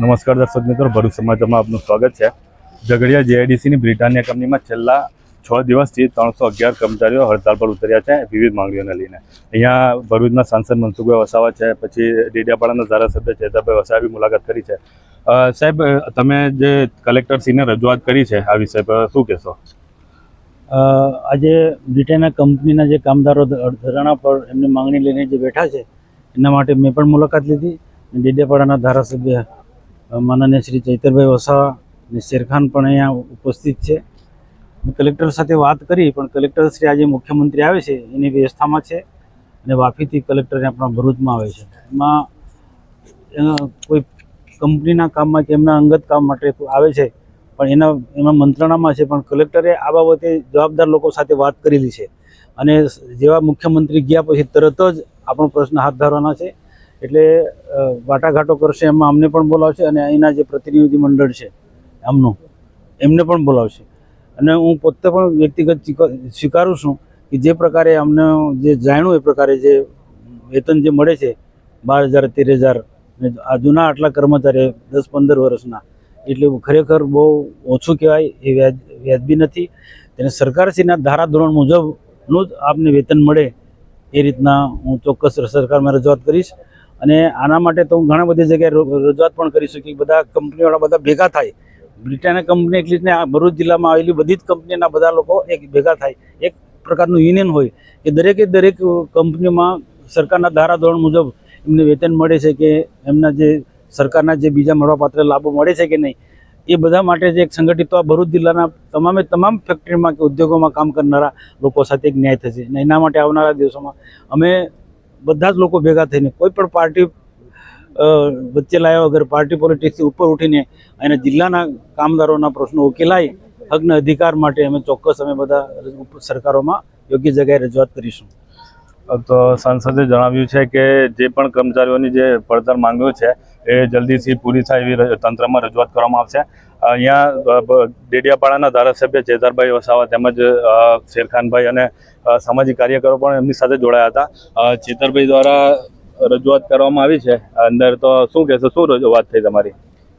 નમસ્કાર દર્શક મિત્રો, ભરૂચ સમાચારમાં આપનું સ્વાગત છે. ઝઘડિયા જેઆઈડીસીની બ્રિટાનિયા કંપનીમાં છેલ્લા છ દિવસથી ત્રણસો અગિયાર કર્મચારીઓ હડતાળ પર ઉતર્યા છે વિવિધ માંગણીઓને લઈને. અહીંયા ભરૂચના સાંસદ મનસુખભાઈ વસાવા છે, પછી ડેડિયાપાડાના ધારાસભ્ય ચેતાભાઈ વસાવે મુલાકાત કરી છે. સાહેબ તમે જે કલેક્ટરશ્રીને રજૂઆત કરી છે, આ વિષય પર શું કહેશો? આજે બ્રિટેનના કંપનીના જે કામદારો ધરાણા પર એમની માંગણી લઈને જે બેઠા છે, એના માટે મેં પણ મુલાકાત લીધી. ડેડિયાપાડાના ધારાસભ્ય માનનીય શ્રી ચૈતરભાઈ વસાવા અને શેરખાન પણ અહીંયા ઉપસ્થિત છે. કલેક્ટર સાથે વાત કરી, પણ કલેક્ટર શ્રી આજે મુખ્યમંત્રી આવે છે, એની વ્યવસ્થામાં છે અને વાફીથી કલેક્ટર આપણા ભરૂચમાં આવે છે. એમાં કોઈ કંપનીના કામમાં કે એમના અંગત કામ માટે આવે છે, પણ એના, એમાં મંત્રણામાં છે, પણ કલેક્ટરે આ બાબતે જવાબદાર લોકો સાથે વાત કરેલી છે. અને જેવા મુખ્યમંત્રી ગયા પછી તરત જ આપણો પ્રશ્ન હાથ ધરવાના છે. એટલે વાટાઘાટો કરશે એમાં અમને પણ બોલાવશે અને અહીંના જે પ્રતિનિધિ મંડળ છે આમનું એમને પણ બોલાવશે. અને હું પોતે પણ વ્યક્તિગત સ્વીકારું છું કે જે પ્રકારે અમને જે જાણ્યું એ પ્રકારે જે વેતન જે મળે છે, બાર હજાર, તેર હજાર, ને આ જૂના આટલા કર્મચારી દસ, પંદર વર્ષના, એટલે ખરેખર બહુ ઓછું કહેવાય એ વ્યાજ, વ્યાજબી નથી. તેને સરકારશ્રીના ધારાધોરણ મુજબનું જ આપને વેતન મળે એ રીતના હું ચોક્કસ સરકારમાં રજૂઆત કરીશ. અને આના માટે તો હું ઘણા બધી જગ્યાએ રજૂઆત પણ કરી શકી બધા કંપનીવાળા બધા ભેગા થાય. બ્રિટાનિયા કંપની એટલી જ ને આ ભરૂચ જિલ્લામાં આવેલી બધી જ કંપનીના બધા લોકો એક ભેગા થાય. એક પ્રકારનું યુનિયન હોય કે દરેકે દરેક કંપનીમાં સરકારના ધારાધોરણ મુજબ એમને વેતન મળે છે કે એમના જે સરકારના જે બીજા મળવાપાત્ર લાભો મળે છે કે નહીં, એ બધા માટે જે એક સંગઠિત આ ભરૂચ જિલ્લાના તમામે તમામ ફેક્ટરીમાં કે ઉદ્યોગોમાં કામ કરનારા લોકો સાથે એક ન્યાય થશે. અને એના માટે આવનારા દિવસોમાં અમે બધા જ લોકો ભેગા થઈને, કોઈ પણ પાર્ટી વચ્ચે લાવ્યા વગર પાર્ટી પોલિટિક્સથી ઉપર ઉઠીને અને જિલ્લાના કામદારોના પ્રશ્નો ઉકેલાય, હકના અધિકાર માટે અમે ચોક્કસ અમે બધા સરકારોમાં યોગ્ય જગ્યાએ રજૂઆત કરીશું. તો સાંસદે જણાવ્યું છે કે જે પણ કર્મચારીઓની જે પડતર માંગણીઓ છે, એ જલ્દીથી પૂરી થાય એવી તંત્રમાં રજૂઆત કરવામાં આવશે. અહીંયા ડેડિયાપાડાના ધારાસભ્ય ચેતરભાઈ વસાવા તેમજ શેરખાનભાઈ અને સામાજિક કાર્યકરો પણ એમની સાથે જોડાયા હતા. ચેતરભાઈ દ્વારા રજૂઆત કરવામાં આવી છે. અંદર તો શું કહેશો? શું રજૂઆત થઈ તમારી?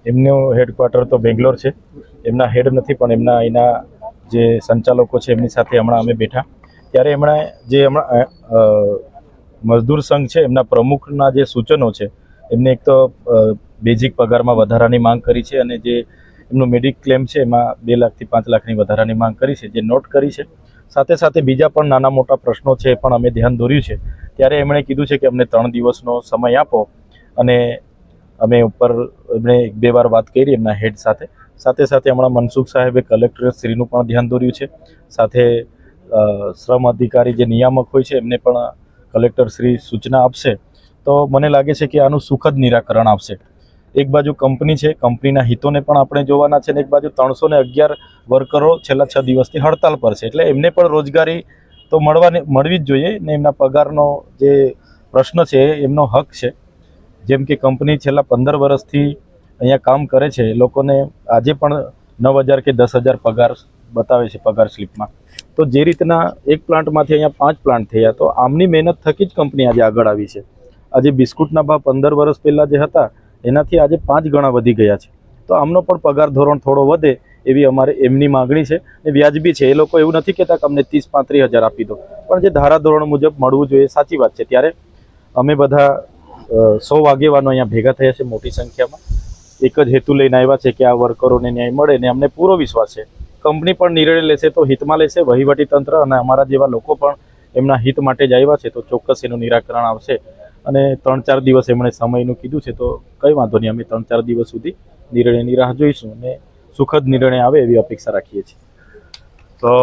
એમનું હેડક્વાર્ટર તો બેંગ્લોર છે. એમના હેડ નથી, પણ એમના અહીંના જે સંચાલકો છે, એમની સાથે હમણાં અમે બેઠા. ત્યારે એમણે જે હમણાં મજદૂર સંઘ છે, એમના પ્રમુખના જે સૂચનો છે, એમને એક તો બેઝિક પગારમાં વધારાની માંગ કરી છે અને જે એમનું મેડિક ક્લેમ છે, એમાં બે લાખથી પાંચ લાખની વધારાની માંગ કરી છે, જે નોટ કરી છે. સાથે સાથે બીજા પણ નાના મોટા પ્રશ્નો છે પણ અમે ધ્યાન દોર્યું છે. ત્યારે એમણે કીધું છે કે અમને ત્રણ દિવસનો સમય આપો અને અમે ઉપર એમણે એક બે વાર વાત કરી એમના હેડ સાથે. સાથે સાથે હમણાં મનસુખ સાહેબે કલેક્ટર શ્રીનું પણ ધ્યાન દોર્યું છે. સાથે શ્રમ અધિકારી જે નિયામક હોય છે, એમને પણ કલેક્ટર શ્રી સૂચના આપશે. તો મને લાગે છે કે આનું સુખદ નિરાકરણ આવશે. એક બાજુ કંપની છે, કંપનીના હિતોને પણ આપણે જોવાના છે ને એક બાજુ ત્રણસો ને અગિયાર વર્કરો છેલ્લા છ દિવસથી હડતાલ પર છે. એટલે એમને પણ રોજગારી તો મળવાની, મળવી જ જોઈએ ને એમના પગારનો જે પ્રશ્ન છે, એમનો હક છે. જેમ કે કંપની છેલ્લા પંદર વર્ષથી અહીંયા કામ કરે છે, લોકોને આજે પણ નવ હજાર કે દસ હજાર પગાર બતાવે છે, પગાર સ્લિપમાં. તો જે રીતના એક પ્લાન્ટમાંથી અહીંયા પાંચ પ્લાન્ટ થયા, તો આમની મહેનત થકી જ કંપની આજે આગળ આવી છે. આજે બિસ્કુટના ભાવ પંદર વર્ષ પહેલાં જે હતા, એનાથી આજે પાંચ ગણા વધી ગયા છે. તો આમનો પણ પગાર ધોરણ થોડો વધે એવી અમારે એમની માગણી છે. ને વ્યાજબી છે, એ લોકો એવું નથી કહેતા કે અમને ત્રીસ પાંત્રીસ હજાર આપી દો. પણ જે ધારાધોરણ મુજબ મળવું જોઈએ સાચી વાત છે. ત્યારે અમે બધા સૌ આગેવાનો અહીંયા ભેગા થયા છે મોટી સંખ્યામાં. એક જ હેતુ લઈને આવ્યા છે કે આ વર્કરોને ન્યાય મળે ને અમને પૂરો વિશ્વાસ છે. કંપની પણ નિર્ણય લેશે તો હિતમાં લેશે, વહીવટી તંત્ર અને અમારા જેવા લોકો પણ એમના હિત માટે જ આવ્યા છે તો ચોક્કસ એનું નિરાકરણ આવશે. અને ત્રણ ચાર દિવસ એમણે સમયનું કીધું છે તો કંઈ વાંધો નહીં, અમે ત્રણ ચાર દિવસ સુધી નિર્ણયની રાહ જોઈશું અને સુખદ નિર્ણય આવે એવી અપેક્ષા રાખીએ છીએ. તો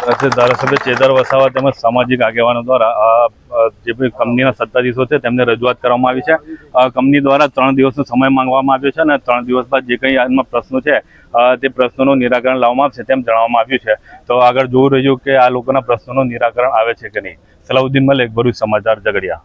ધારાસભ્ય ચેતર વસાવા તેમજ સામાજિક આગેવાનો દ્વારા જે કંપનીના સત્તાધીશો છે તેમને રજૂઆત કરવામાં આવી છે. કંપની દ્વારા ત્રણ દિવસનો સમય માંગવામાં આવ્યો છે અને ત્રણ દિવસ બાદ જે કંઈ આમાં પ્રશ્નો છે તે પ્રશ્નોનું નિરાકરણ લાવવામાં આવશે તેમ જણાવવામાં આવ્યું છે. તો આગળ જોવું રહ્યું કે આ લોકોના પ્રશ્નોનું નિરાકરણ આવે છે કે નહીં. સલાઉદ્દીન મલેક, ભરૂચ સમાચાર ઝઘડિયા.